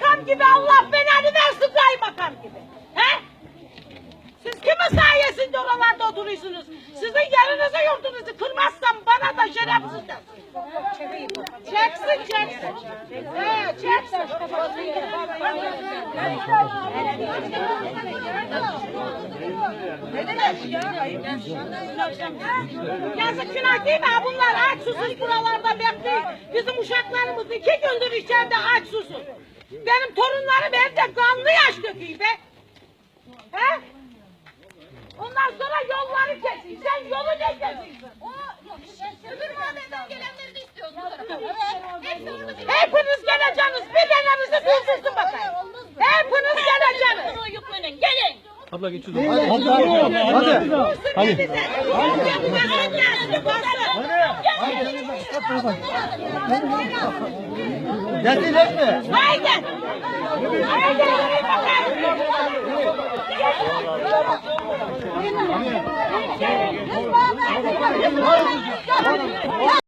kaymakam gibi Allah belanı versin kaymakam gibi. He? Siz kimin sayesinde oralarda oturuyorsunuz? Sizin yerinize yurdunuzu kırmazsam bana da şerefsiz desin. Çeksin çeksin. He çeksin. Yazık günah değil mi? Bunlar aç susuz buralarda bekliyor. Bizim uşaklarımız iki gündür içeride aç susuz. Benim torunlarım evde kanlı yaş döküyor be. He? Ondan sonra yolları kesin. Sen yolu ne kesiyorsun? Öbür mahalleden gelenleri de istiyoruz bu tarafa. Hepsi orada bir Hepiniz geleceksiniz. Bir tanenizi bildirsin bakayım. Hepiniz geleceksiniz. Bunu yüklenin. Gelin. Abla geçiyoruz. Hadi. Hadi. Hadi. Gelsin resmi. Haydi. Haydi. Haydi. Haydi.